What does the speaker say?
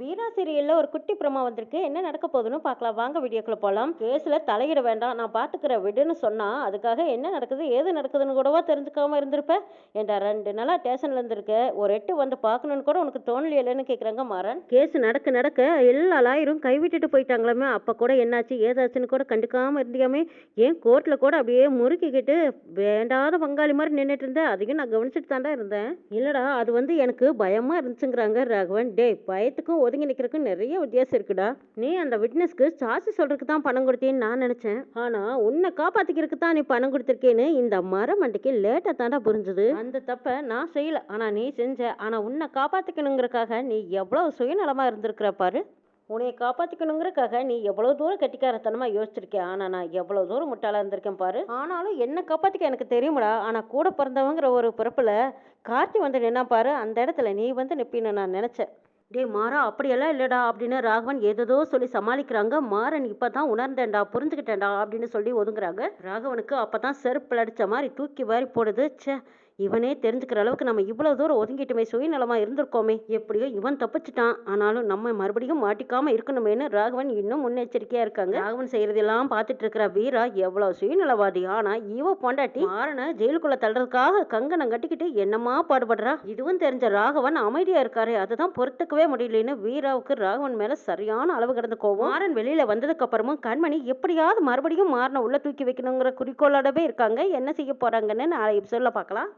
வீணா சீரியல்ல ஒரு குட்டி பிரமா வந்திருக்கு. என்ன நடக்க போகுதுன்னு பார்க்கலாம். வாங்க வீடியோக்குள்ள போகலாம் கேஸ்ல தலையிட வேண்டாம். நான் பாத்துக்கிறேன் விடுன்னு சொன்னா அதுக்காக என்ன நடக்குது ஏது நடக்குதுன்னு கூடவா தெரிஞ்சுக்காம இருந்திருப்ப? ஏன்டா ரெண்டு நாளா ஸ்டேஷன்ல இருந்திருக்க. ஒரு எட்டு வந்து பார்க்கணுன்னு கூட உனக்கு தோணலையிலன்னு கேக்குறாங்க மாறன். கேஸ் நடக்க நடக்க எல்லா லாயரும் கைவிட்டுட்டு போயிட்டாங்களாமே. அப்ப கூட என்னாச்சு ஏதாச்சுன்னு கூட கண்டுக்காம இருந்தியாமே. ஏன் கோர்ட்ல கூட அப்படியே முறுக்கிக்கிட்டு வேண்டாத பங்காளி மாதிரி நின்றுட்டு இருந்தேன் அதையும் நான் கவனிச்சுட்டு தாண்டா இருந்தேன். இல்லடா அது வந்து எனக்கு பயமா இருந்துச்சுங்கிறாங்க ராகவன். டே பயத்துக்கும் ஒதுங்கி நிற்கிறக்கு நிறைய வித்தியாசம் இருக்குடா. நீ அந்த விட்னஸ்க்கு சாட்சி சொல்றதுக்கு தான் பணம் கொடுத்தேன்னு நான் நினைச்சேன். ஆனா உன்னை காப்பாத்திக்கிறதுக்கு தான் நீ பணம் கொடுத்துருக்கேன்னு இந்த மரமண்டைக்கு லேட்டா தாண்டா புரிஞ்சுது. அந்த தப்ப நான் செய்யல. ஆனா நீ செஞ்ச ஆனா உன்னை காப்பாத்திக்கணுங்கிறக்காக நீ எவ்வளவு சுயநலமா இருந்திருக்கிற பாரு. உன்னை காப்பாற்றிக்கணுங்கிறக்காக நீ எவ்வளோ தூரம் கட்டிக்காரத்தனமாக யோசிச்சிருக்கேன் ஆனால் நான் எவ்வளோ தூரம் முட்டாளாக இருந்திருக்கேன் பாரு. ஆனாலும் என்னை காப்பாற்றிக்க எனக்கு தெரியுமடா. ஆனால் கூட பிறந்தவங்கிற ஒரு பிறப்பில் கார்த்தி வந்து நின்னா பாரு. அந்த இடத்துல நீ வந்து நிற்பின்னு நான் நினச்சேன். டேய் மாறா அப்படியெல்லாம் இல்லைடா அப்படின்னு ராகவன் ஏதேதோ சொல்லி சமாளிக்கிறாங்க. மாறன் இப்போ தான் உணர்ந்தேன்டா புரிஞ்சுக்கிட்டேன்டா அப்படின்னு சொல்லி ஒதுங்குறாங்க. ராகவனுக்கு அப்போ தான் செருப்பில் அடித்த மாதிரி தூக்கி வாரி போடுது. ச்சே இவனே தெரிஞ்சுக்கிற அளவுக்கு நம்ம இவ்வளோ தூரம் ஒதுங்கிட்டுமே சுயநலமாக இருந்திருக்கோமே எப்படியோ இவன் தப்பிச்சிட்டான். ஆனாலும் நம்ம மறுபடியும் மாட்டிக்காம இருக்கணுமேனு ராகவன் இன்னும் முன்னெச்சரிக்கையா இருக்காங்க. ராகவன் செய்யறதெல்லாம் பார்த்துட்டு இருக்கிற வீரா எவ்வளவு சுயநலவாதி. ஆனா இவ பொண்டாட்டி மாறனை ஜெயிலுக்குள்ள தள்ளுறதுக்காக கங்கணம் கட்டிக்கிட்டு என்னமா பாடுபடுறா? இதுவும் தெரிஞ்ச ராகவன் அமைதியா இருக்காரு அதுதான் பொறுத்துக்கவே முடியலன்னு வீராவுக்கு ராகவன் மேல சரியான அளவு கடந்து கோவம் மாறன் வெளியில வந்ததுக்கு அப்புறமும் கண்மணி எப்படியாவது மறுபடியும் மாறனை உள்ள தூக்கி வைக்கணுங்கிற குறிக்கோளோடவே இருக்காங்க. என்ன செய்ய போறாங்கன்னு நாளை சொல்ல பார்க்கலாம்.